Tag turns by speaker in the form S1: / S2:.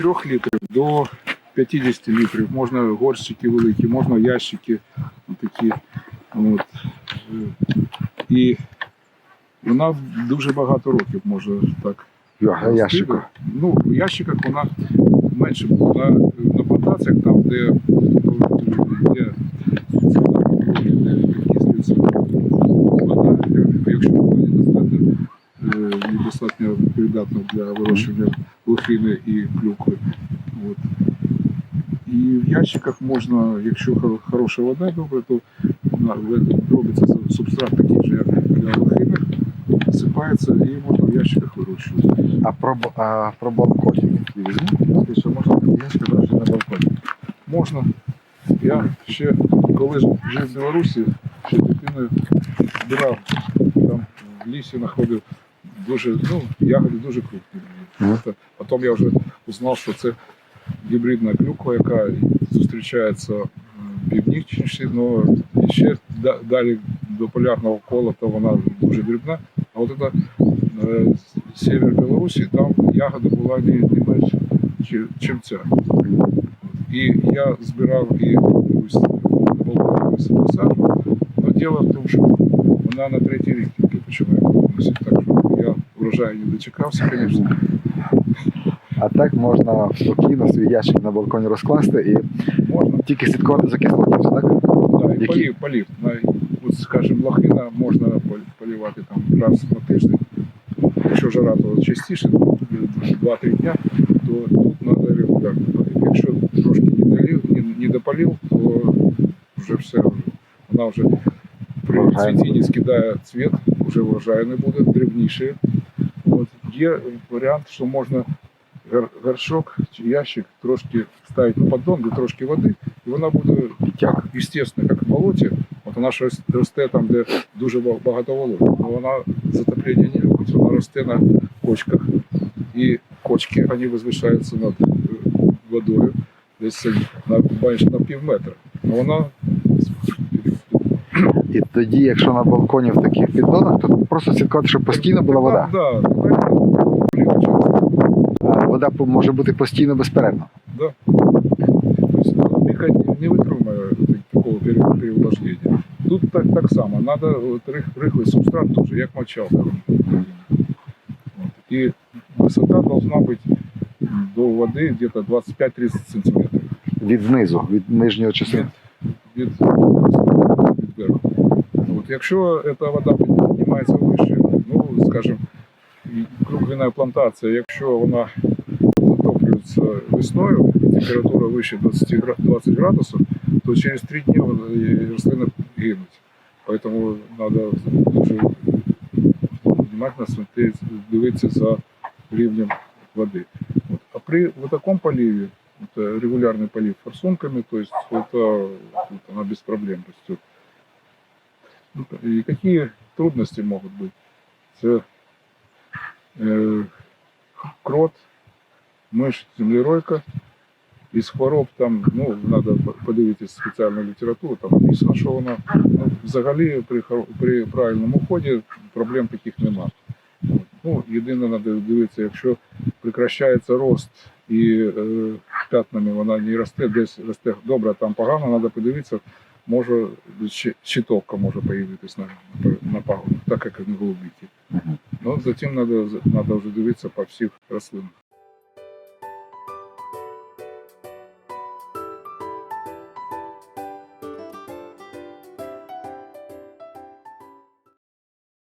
S1: 3 літрів до 50 літрів. Можна горщики великі, можна ящики такі. От. І вона дуже багато років може так.
S2: Я- Ящику.
S1: Ну, в ящиках вона менше була На, на плантаціях, там, де е, є де підкислюється вода, якщо вона недостатньо, е, недостатньо придатна для вирощування лохини і клюкви. От. І в ящиках можна, якщо хороша вода добре, то робиться субстрат такий же, як для лохини, сипається і можна в ящиках вирощувати.
S2: А про, а про балконів візьму? Ти що можна ящик вирощувати на балконі?
S1: Можна. Я ще коли жив в Білорусі, ще дитиною збирав там в лісі знаходив дуже, ну, ягоди дуже крупні.
S2: Мгм.
S1: Це- Потім я вже узнав, що це гібридна клюква, яка зустрічається в північніші, але ще да- далі до полярного кола, то вона дуже дрібна. А от це е, север Білорусі, там ягода була не, не менше, чи- чим ця. І я збирав і ось на балконі ось посаджу. Но діло в тому, що вона на третій рік тільки починає носити. Так що я врожаю не дочекався, звісно.
S2: А так можна спокійно свій ящик на балконі розкласти і
S1: Можна.
S2: тільки слідкувати за кислотністю, так?
S1: Да, і
S2: Які?
S1: полів, полів. На, от, скажімо, лохина можна пол- полівати там раз на тиждень. Якщо жара, то частіше, 2-3 дня, то тут треба регулярно полив. Якщо трошки не долив, не, не дополив, то вже все. Вона вже при
S2: Врожай не
S1: цвітінні скидає цвіт, вже врожаю не буде, дрібніше. Є варіант, що можна горшок чи ящик трошки ставити на поддон, де трошки води, і вона буде
S2: Підтяг.
S1: естественно, як в болоті. От вона ж росте там, де дуже багато вологи. Но вона затоплення не любить, вона росте на кочках. І кочки вони возвишаються над е, водою десь на на пів метра. А вона
S2: І тоді, якщо на балконі в таких піддонах, то просто слідкувати, щоб постійно була вода.
S1: Да, да,
S2: А вода може бути постійно безперервно.
S1: Да. То есть не витримує такого пере- переувлажнення. Тут так, так само. Рих, рихлий субстрат тоже, як мочалка. І висота должна бути до води где-то 25-30 сантиметрів
S2: Від знизу, від нижнього частини.
S1: від, від якщо ця вода піднімається вище, ну, скажімо, і клюквяна плантація, якщо вона затоплюється весною, температура вище 20, гра- 20 градусів, то через 3 дні вона- і рослина гинуть. Поэтому треба дуже внимательно смотреть, дивитися за рівнем води. От. А при вот таком поливе, это регулярный полив форсунками, то есть это вот она без проблем растет. Ну, И какие трудности могут быть? Це е, крот, миш, землеройка. Із хвороб там, ну, треба подивитися спеціальну літературу, там написано, що вона ну, взагалі при, при правильному уході проблем таких нема. Ну, єдине, треба дивитися, якщо прекращається рост і е, п'ятнами вона не росте, десь росте добре, там погано, треба подивитися, може щи- щитовка може появитись на, на, на так як на
S2: голубиті.
S1: Ну, Затім надо, надо вже дивитися по всіх рослинах.